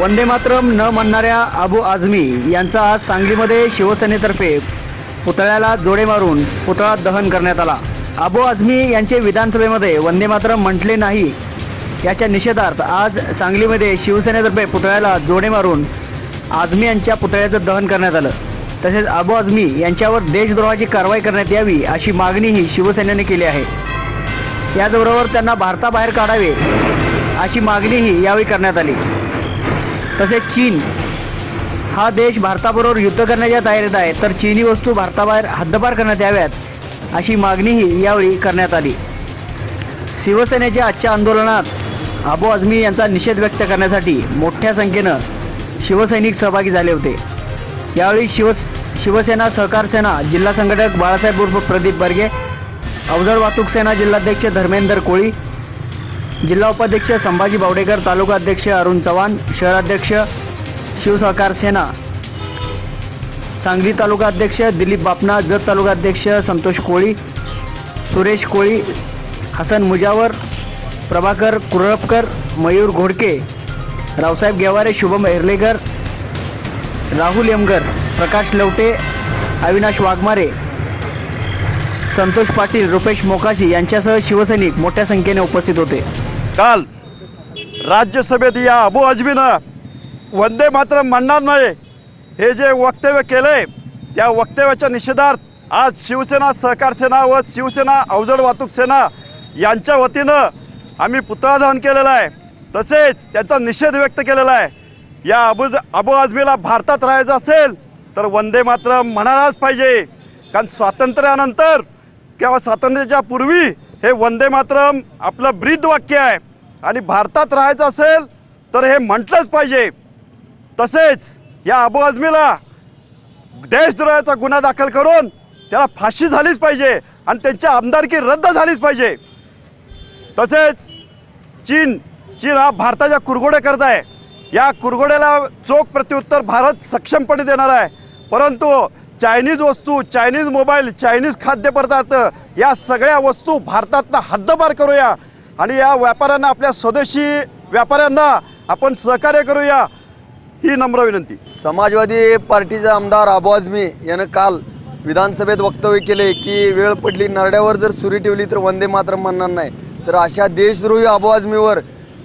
वंदे मातरम न म्हणणाऱ्या अबू आझमी यांचा आज सांगलीमध्ये शिवसेनेतर्फे पुतळ्याला जोडे मारून पुतळा दहन करण्यात आला. अबू आझमी यांचे विधानसभेमध्ये वंदे मातरम म्हटले नाही याच्या निषेधार्थ आज सांगलीमध्ये शिवसेनेतर्फे पुतळ्याला जोडे मारून आझमी यांच्या पुतळ्याचं दहन करण्यात आलं. तसेच अबू आझमी यांच्यावर देशद्रोहाची कारवाई करण्यात यावी अशी मागणीही शिवसेनेने केली आहे. याचबरोबर त्यांना भारताबाहेर काढावे अशी मागणीही यावेळी करण्यात आली. तसेच चीन हा देश भारताबरोबर युद्ध करण्याच्या तयारीत आहे. तर चीनी वस्तू भारताबाहेर हद्दपार करण्यात याव्यात अशी मागणीही यावेळी करण्यात आली. शिवसेनेच्या आजच्या आंदोलनात अबू आझमी यांचा निषेध व्यक्त करण्यासाठी मोठ्या संख्येनं शिवसैनिक सहभागी झाले होते. यावेळी शिव शिवसेना सहकार सेना जिल्हा संघटक बाळासाहेब उर्फ प्रदीप बर्गे अवजड वाहतूक सेना जिल्हाध्यक्ष धर्मेंदर कोळी जिल्हा उपाध्यक्ष संभाजी बावडेकर तालुका अध्यक्ष अरुण चव्हाण शहराध्यक्ष शिवसहकार सेना. सांगली तालुका अध्यक्ष दिलीप बापना जत तालुका अध्यक्ष संतोष कोळी सुरेश कोळी हसन मुजावर प्रभाकर कुरळपकर मयूर घोडके रावसाहेब गेवारे शुभम हेर्लेकर राहुल यमगर प्रकाश लवटे अविनाश वाघमारे संतोष पाटील रुपेश मोकाशी यांच्यासह शिवसैनिक मोठ्या संख्येने उपस्थित होते. काल राज्यसभेत या अबू अजमीनं वंदे मातरम म्हणणार नाही हे जे वक्तव्य केले त्या वक्तव्याच्या निषेधार्थ आज शिवसेना सहकार सेना व शिवसेना अवजड वाहतूक सेना यांच्या वतीनं आम्ही पुतळा दहन केलेला आहे. तसेच त्याचा निषेध व्यक्त केलेला आहे. या अबू अबू आजमीला भारतात राहायचं असेल तर वंदे मातरम म्हणायलाच पाहिजे. कारण स्वातंत्र्यानंतर किंवा स्वातंत्र्याच्या पूर्वी हे वंदे मातरम आपलं ब्रीद वाक्य आहे. आणि भारतात राहायचं असेल तर हे म्हटलंच पाहिजे. तसेच या अबू आझमीला देशद्रोहाचा गुन्हा दाखल करून त्याला फाशी झालीच पाहिजे आणि त्यांची आमदारकी रद्द झालीच पाहिजे. तसेच चीन चीन हा भारताच्या कुरघोडे करत आहे. या कुरघोड्याला चोख प्रत्युत्तर भारत सक्षमपणे देणार आहे. परंतु चायनीज वस्तू चायनीज मोबाईल चायनीज खाद्यपदार्थ या सगळ्या वस्तू भारतातनं हद्दपार करूया. आणि या व्यापाऱ्यांना आपल्या स्वदेशी व्यापाऱ्यांना आपण सहकार्य करूया. ही नम्र विनंती. समाजवादी पार्टीचे आमदार अबू आझमी यानं काल विधानसभेत वक्तव्य केले की वेळ पडली नरड्यावर जर सुरी ठेवली तर वंदे मात्र म्हणणार नाही. तर अशा देशद्रोही अबू आझमीवर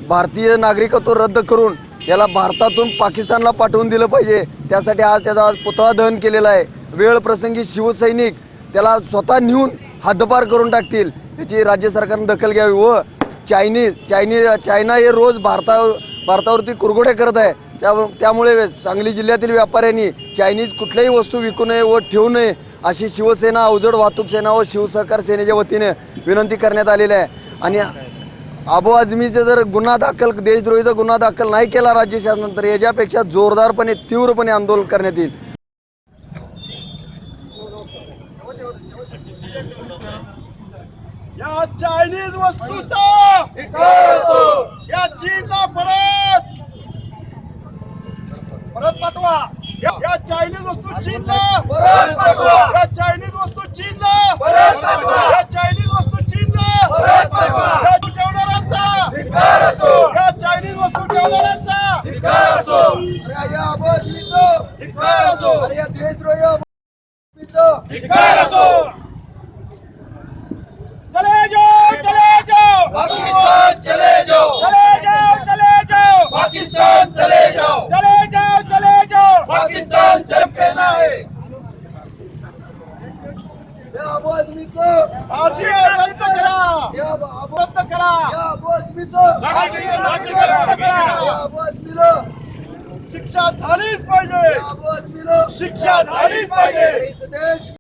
भारतीय नागरिकत्व रद्द करून याला भारतातून पाकिस्तानला पाठवून दिलं पाहिजे. त्यासाठी आज त्याचा आज पुतळा दहन केलेला आहे. वेळ प्रसंगी शिवसैनिक त्याला स्वतः नेऊन हद्दपार करून टाकतील. याची राज्य सरकारनं दखल घ्यावी व चायनीज चायनी चायना हे रोज भारता भारतावरती कुरघोड्या करत आहे. त्या त्यामुळे सांगली जिल्ह्यातील व्यापाऱ्यांनी चायनीज कुठल्याही वस्तू विकू नये व ठेवू नये अशी शिवसेना अवजड वाहतूक सेना व शिवसहकार सेनेच्या वतीने विनंती करण्यात आलेली आहे. आणि अबो आझमीचा जर गुन्हा दाखल देशद्रोहीचा गुन्हा दाखल नाही केला राज्य शासनानं तर याच्यापेक्षा जोरदारपणे तीव्रपणे आंदोलन करण्यात येईल. या चायनीज वस्तूचा या चीनला परत परत पाठवा या चायनीज वस्तू चीनला परत पाठवा. या चायनीज वस्तू चीनला परत पाठवा. या चायनीज वस्तू चीनला परत पाठवा. या ठेवणाऱ्यांचा. या चायनीज वस्तू ठेवणाऱ्यांचा धिक्कार असो. या अबू आझमीचं धिक्कार असो. या देशद्रोही धिक्कार असो या रद्द करा. या अबू रद्द करा. या करा. शिक्षा झालीच पाहिजे. या शिक्षा झालीच पाहिजे. इस देश